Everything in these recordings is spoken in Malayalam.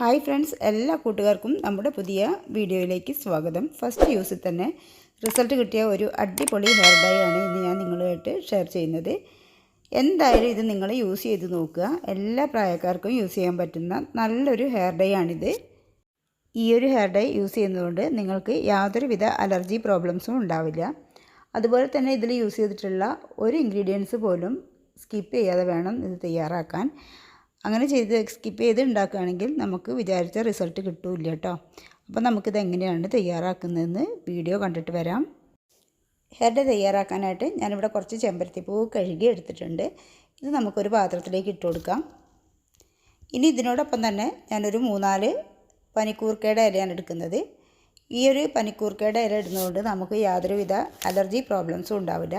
ഹായ് ഫ്രണ്ട്സ് എല്ലാ കൂട്ടുകാർക്കും നമ്മുടെ പുതിയ വീഡിയോയിലേക്ക് സ്വാഗതം. ഫസ്റ്റ് യൂസിൽ തന്നെ റിസൾട്ട് കിട്ടിയ ഒരു അടിപൊളി ഹെയർ ഡൈ ആണ് ഇന്ന് ഞാൻ നിങ്ങളുമായിട്ട് ഷെയർ ചെയ്യുന്നത്. എന്തായാലും ഇത് നിങ്ങൾ യൂസ് ചെയ്ത് നോക്കുക. എല്ലാ പ്രായക്കാർക്കും യൂസ് ചെയ്യാൻ പറ്റുന്ന നല്ലൊരു ഹെയർ ഡൈ ആണിത്. ഈ ഒരു ഹെയർ ഡൈ യൂസ് ചെയ്യുന്നതുകൊണ്ട് നിങ്ങൾക്ക് യാതൊരുവിധ അലർജി പ്രോബ്ലംസും ഉണ്ടാവില്ല. അതുപോലെ തന്നെ ഇതിൽ യൂസ് ചെയ്തിട്ടുള്ള ഒരു ഇൻഗ്രീഡിയൻസ് പോലും സ്കിപ്പ് ചെയ്യാതെ വേണം ഇത് തയ്യാറാക്കാൻ. അങ്ങനെ ചെയ്ത് സ്കിപ്പ് ചെയ്ത് ഉണ്ടാക്കുകയാണെങ്കിൽ നമുക്ക് വിചാരിച്ച റിസൾട്ട് കിട്ടില്ല കേട്ടോ അപ്പോൾ നമുക്കിത് എങ്ങനെയാണ് തയ്യാറാക്കുന്നതെന്ന് വീഡിയോ കണ്ടിട്ട് വരാം. ഹെയർഡ് തയ്യാറാക്കാനായിട്ട് ഞാനിവിടെ കുറച്ച് ചെമ്പരത്തിപ്പൂ കഴുകി എടുത്തിട്ടുണ്ട്. ഇത് നമുക്കൊരു പാത്രത്തിലേക്ക് ഇട്ട് കൊടുക്കാം. ഇനി ഇതിനോടൊപ്പം തന്നെ ഞാനൊരു മൂന്നാൽ പനിക്കൂർക്കയുടെ ഇലയാണ് എടുക്കുന്നത്. ഈ ഒരു പനിക്കൂർക്കയുടെ ഇല ഇടുന്നതുകൊണ്ട് നമുക്ക് യാതൊരുവിധ അലർജി പ്രോബ്ലംസും ഉണ്ടാവില്ല.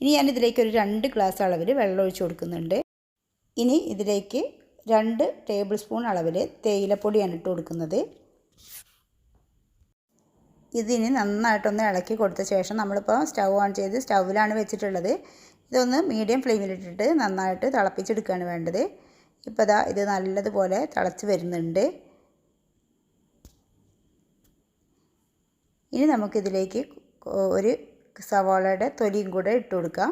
ഇനി ഞാൻ ഇതിലേക്ക് ഒരു രണ്ട് ഗ്ലാസ് അളവിൽ വെള്ളം ഒഴിച്ചു കൊടുക്കുന്നുണ്ട്. ഇനി ഇതിലേക്ക് രണ്ട് ടേബിൾ സ്പൂൺ അളവിൽ തേയിലപ്പൊടിയാണ് ഇട്ട് കൊടുക്കുന്നത്. ഇതിന് നന്നായിട്ടൊന്ന് ഇളക്കി കൊടുത്ത ശേഷം നമ്മളിപ്പോൾ സ്റ്റൗ ഓൺ ചെയ്ത് സ്റ്റൗവിലാണ് വെച്ചിട്ടുള്ളത്. ഇതൊന്ന് മീഡിയം ഫ്ലെയിമിലിട്ടിട്ട് നന്നായിട്ട് തിളപ്പിച്ചെടുക്കുകയാണ് വേണ്ടത്. ഇപ്പോൾ ദാ ഇത് നല്ലതുപോലെ തിളച്ച് വരുന്നുണ്ട്. ഇനി നമുക്കിതിലേക്ക് ഒരു സവാളയുടെ തൊലിയും കൂടെ ഇട്ട് കൊടുക്കാം.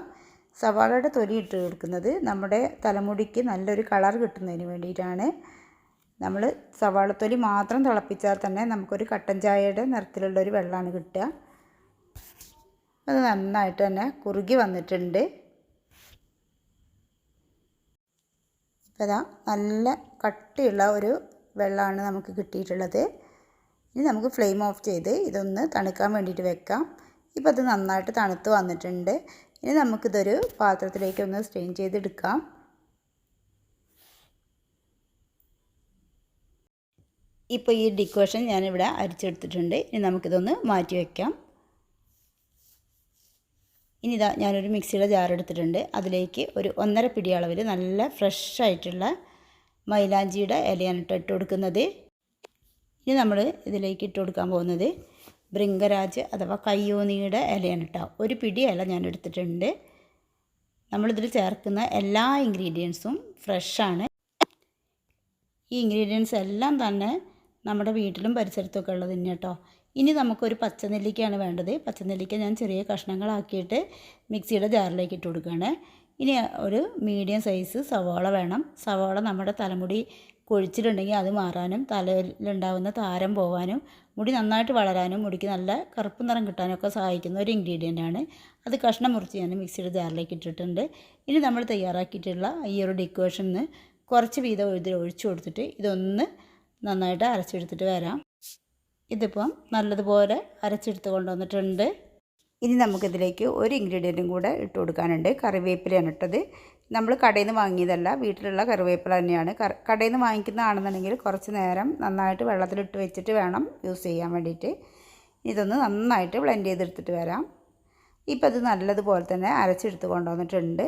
സവാളയുടെ തൊലി ഇട്ട് കൊടുക്കുന്നത് നമ്മുടെ തലമുടിക്ക് നല്ലൊരു കളർ കിട്ടുന്നതിന് വേണ്ടിയിട്ടാണ്. നമ്മൾ സവാളത്തൊലി മാത്രം തിളപ്പിച്ചാൽ തന്നെ നമുക്കൊരു കട്ടൻ ചായയുടെ നിറത്തിലുള്ളൊരു വെള്ളമാണ് കിട്ടുക. അത് നന്നായിട്ട് തന്നെ കുറുകി വന്നിട്ടുണ്ട്. ഇപ്പോൾ ഇതാ നല്ല കട്ടിയുള്ള ഒരു വെള്ളമാണ് നമുക്ക് കിട്ടിയിട്ടുള്ളത്. ഇനി നമുക്ക് ഫ്ലെയിം ഓഫ് ചെയ്ത് ഇതൊന്ന് തണുക്കാൻ വേണ്ടിയിട്ട് വെക്കാം. ഇപ്പോൾ അത് നന്നായിട്ട് തണുത്ത് വന്നിട്ടുണ്ട്. ഇനി നമുക്കിതൊരു പാത്രത്തിലേക്ക് ഒന്ന് സ്ട്രെയിൻ ചെയ്തെടുക്കാം. ഇപ്പോൾ ഈ ഡിക്കോഷൻ ഞാനിവിടെ അരിച്ചെടുത്തിട്ടുണ്ട്. ഇനി നമുക്കിതൊന്ന് മാറ്റി വയ്ക്കാം ഇനി ഇതാ ഞാനൊരു മിക്സിയുടെ ജാർ എടുത്തിട്ടുണ്ട്. അതിലേക്ക് ഒരു ഒന്നര പിടി അളവിൽ നല്ല ഫ്രഷ് ആയിട്ടുള്ള മൈലാഞ്ചിയുടെ ഇലയാണ് ഇട്ട് ഇട്ട് കൊടുക്കുന്നത്. ഇനി നമ്മൾ ഇതിലേക്ക് ഇട്ട് കൊടുക്കാൻ പോകുന്നത്. ഭൃംഗരാജ് അഥവാ കയ്യോനിയുടെ ഇലയാണ് കേട്ടോ. ഒരു പിടി ഇല ഞാൻ എടുത്തിട്ടുണ്ട്. നമ്മളിതിൽ ചേർക്കുന്ന എല്ലാ ഇൻഗ്രീഡിയൻസും ഫ്രഷാണ് ഈ ഇൻഗ്രീഡിയൻസ് എല്ലാം തന്നെ നമ്മുടെ വീട്ടിലും പരിസരത്തൊക്കെ ഉള്ളത് തന്നെ കേട്ടോ. ഇനി നമുക്കൊരു പച്ചനെല്ലിക്കയാണ് വേണ്ടത്. പച്ചനെല്ലിക്ക ഞാൻ ചെറിയ കഷ്ണങ്ങളാക്കിയിട്ട് മിക്സിയുടെ ജാറിലേക്ക് ഇട്ട് കൊടുക്കുകയാണ്. ഇനി ഒരു മീഡിയം സൈസ് സവാള വേണം. സവാള നമ്മുടെ തലമുടി കൊഴിച്ചിട്ടുണ്ടെങ്കിൽ അത് മാറാനും തലയിലുണ്ടാകുന്ന താരം പോകാനും മുടി നന്നായിട്ട് വളരാനും മുടിക്ക് നല്ല കറുപ്പ് നിറം കിട്ടാനും ഒക്കെ സഹായിക്കുന്ന ഒരു ഇൻഗ്രീഡിയന്റ് ആണ്. അത് കഷ്ണം മുറിച്ച് ഞാൻ മിക്സിയുടെ ജാറിലേക്ക് ഇട്ടിട്ടുണ്ട്. ഇനി നമ്മൾ തയ്യാറാക്കിയിട്ടുള്ള ഈ ഒരു ഡിക്കോഷന് കുറച്ച് വീതം ഇതിൽ ഒഴിച്ചു കൊടുത്തിട്ട് ഇതൊന്ന് നന്നായിട്ട് അരച്ചെടുത്തിട്ട് വരാം. ഇതിപ്പം നല്ലതുപോലെ അരച്ചെടുത്ത് കൊണ്ടുവന്നിട്ടുണ്ട്. ഇനി നമുക്കിതിലേക്ക് ഒരു ഇൻഗ്രീഡിയന്റും കൂടെ ഇട്ട് കൊടുക്കാനുണ്ട്. കറിവേപ്പിലയാണ് ഇട്ടത്. നമ്മൾ കടയിൽ നിന്ന് വാങ്ങിയതല്ല വീട്ടിലുള്ള കറിവേപ്പില തന്നെയാണ്. കടയിൽ നിന്ന് വാങ്ങിക്കുന്നതാണെന്നുണ്ടെങ്കിൽ കുറച്ച് നേരം നന്നായിട്ട് വെള്ളത്തിലിട്ട് വെച്ചിട്ട് വേണം യൂസ് ചെയ്യാൻ വേണ്ടിയിട്ട്. ഇതൊന്ന് നന്നായിട്ട് ബ്ലെൻഡ് ചെയ്തെടുത്തിട്ട് വരാം. ഇപ്പം അത് നല്ലതുപോലെ തന്നെ അരച്ചെടുത്ത് കൊണ്ടുവന്നിട്ടുണ്ട്.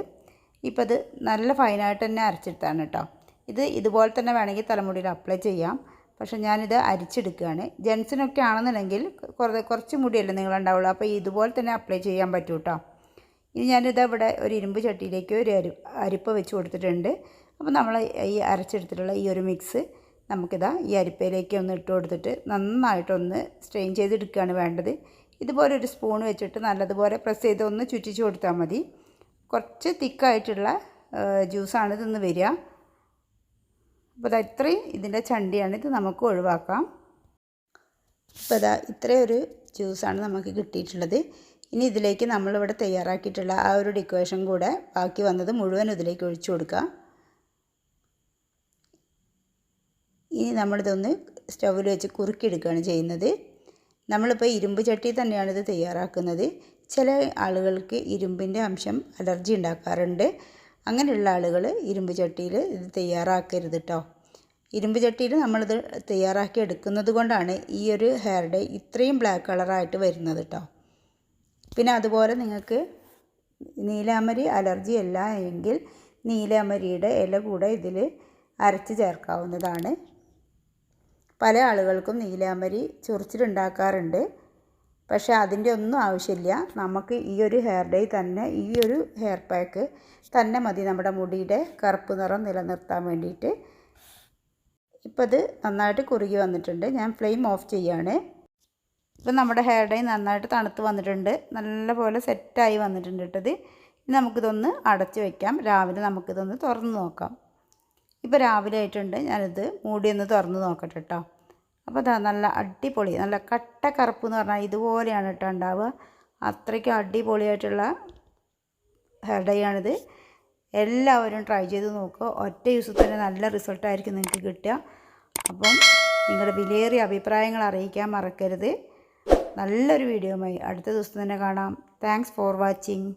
ഇപ്പം അത് നല്ല ഫൈനായിട്ട് തന്നെ അരച്ചെടുത്താണ് കേട്ടോ. ഇത് ഇതുപോലെ തന്നെ വേണമെങ്കിൽ തലമുടിയിൽ അപ്ലൈ ചെയ്യാം. പക്ഷേ ഞാനിത് അരിച്ചെടുക്കുകയാണ്. ജെൻസിനൊക്കെ ആണെന്നുണ്ടെങ്കിൽ കുറേ കുറച്ച് മുടിയല്ലേ നിങ്ങളുണ്ടാവുള്ളൂ അപ്പോൾ ഇതുപോലെ തന്നെ അപ്ലൈ ചെയ്യാൻ പറ്റും കേട്ടോ ഇനി ഞാനിത് ഇവിടെ ഒരു ഇരുമ്പ് ചട്ടിയിലേക്ക് ഒരു അരി അരിപ്പ് വെച്ച് കൊടുത്തിട്ടുണ്ട്. അപ്പോൾ നമ്മൾ ഈ അരച്ചെടുത്തിട്ടുള്ള ഈ ഒരു മിക്സ് നമുക്കിതാ ഈ അരിപ്പയിലേക്ക് ഒന്ന് ഇട്ട് കൊടുത്തിട്ട് നന്നായിട്ടൊന്ന് സ്ട്രെയിൻ ചെയ്തെടുക്കുകയാണ് വേണ്ടത്. ഇതുപോലെ ഒരു സ്പൂൺ വെച്ചിട്ട് നല്ലതുപോലെ പ്രസ് ചെയ്ത് ഒന്ന് ചുറ്റിച്ച് കൊടുത്താൽ മതി. കുറച്ച് തിക്കായിട്ടുള്ള ജ്യൂസാണ് ഇതൊന്ന് വരിക. അപ്പോൾ ഇതാ ഇത്രയും ഇതിന്റെ ചണ്ടിയാണ് ഇത് നമുക്ക് ഒഴിവാക്കാം. അപ്പോൾ ഇതാ ഇത്രയും ഒരു ജ്യൂസാണ് നമുക്ക് കിട്ടിയിട്ടുള്ളത്. ഇനി ഇതിലേക്ക് നമ്മളിവിടെ തയ്യാറാക്കിയിട്ടുള്ള ആ ഒരു ഡിക്വേഷൻ കൂടെ ബാക്കി വന്നത് മുഴുവൻ ഇതിലേക്ക് ഒഴിച്ചു കൊടുക്കുക ഇനി നമ്മളിതൊന്ന് സ്റ്റൗവിൽ വെച്ച് കുറുക്കിയെടുക്കുകയാണ് ചെയ്യുന്നത്. നമ്മളിപ്പോൾ ഇരുമ്പ് ചട്ടി തന്നെയാണ് ഇത് തയ്യാറാക്കുന്നത്. ചില ആളുകൾക്ക് ഇരുമ്പിന്റെ അംശം അലർജി ഉണ്ടാക്കാറുണ്ട്. അങ്ങനെയുള്ള ആളുകൾ ഇരുമ്പ് ചട്ടിയിൽ ഇത് തയ്യാറാക്കരുത് കേട്ടോ ഇരുമ്പ് ചട്ടിയിൽ നമ്മളിത് തയ്യാറാക്കി എടുക്കുന്നത് കൊണ്ടാണ് ഈ ഒരു ഹെയർ ഡേ ഇത്രയും ബ്ലാക്ക് കളറായിട്ട് വരുന്നത് കേട്ടോ പിന്നെ അതുപോലെ നിങ്ങൾക്ക് നീലാമരി അലർജി അല്ല എങ്കിൽ നീലാമരിയുടെ ഇല കൂടെ ഇതിൽ അരച്ച് ചേർക്കാവുന്നതാണ്. പല ആളുകൾക്കും നീലാമരി ചൊറിച്ചിലുണ്ടാക്കാറുണ്ട്. പക്ഷേ അതിന്റെ ഒന്നും ആവശ്യമില്ല. നമുക്ക് ഈ ഒരു ഹെയർ ഡേ തന്നെ ഈ ഒരു ഹെയർ പാക്ക് തന്നെ മതി നമ്മുടെ മുടിയുടെ കറുപ്പ് നിറം നിലനിർത്താൻ വേണ്ടിയിട്ട്. ഇപ്പോൾ ഇത് നന്നായിട്ട് കുറുകി വന്നിട്ടുണ്ട്. ഞാൻ ഫ്ലെയിം ഓഫ് ചെയ്യാണ് ഇപ്പം നമ്മുടെ ഹെയർ ഡൈ നന്നായിട്ട് തണുത്ത് വന്നിട്ടുണ്ട്. നല്ലപോലെ സെറ്റായി വന്നിട്ടുണ്ട് കേട്ടത് ഇനി നമുക്കിതൊന്ന് അടച്ച് വയ്ക്കാം രാവിലെ നമുക്കിതൊന്ന് തുറന്ന് നോക്കാം. ഇപ്പോൾ രാവിലെ ആയിട്ടുണ്ട്. ഞാനിത് മൂടി ഒന്ന് തുറന്ന് നോക്കട്ടെ കേട്ടോ. അപ്പോൾ അതാ നല്ല അടിപൊളി നല്ല കട്ട കറുപ്പ് എന്ന് പറഞ്ഞാൽ ഇതുപോലെയാണ് കേട്ടോ ഉണ്ടാവുക. അത്രയ്ക്കും അടിപൊളിയായിട്ടുള്ള ഹെയർ ഡൈ ആണിത്. എല്ലാവരും ട്രൈ ചെയ്ത് നോക്കുക. ഒറ്റ യൂസിൽ തന്നെ നല്ല റിസൾട്ടായിരിക്കും നിങ്ങൾക്ക് കിട്ടുക. അപ്പം നിങ്ങളുടെ വിലയേറിയ അഭിപ്രായങ്ങൾ അറിയിക്കാൻ മറക്കരുത്. നല്ലൊരു വീഡിയോ വീഡിയോയുമായി അടുത്ത ദിവസം തന്നെ കാണാം. Thanks for watching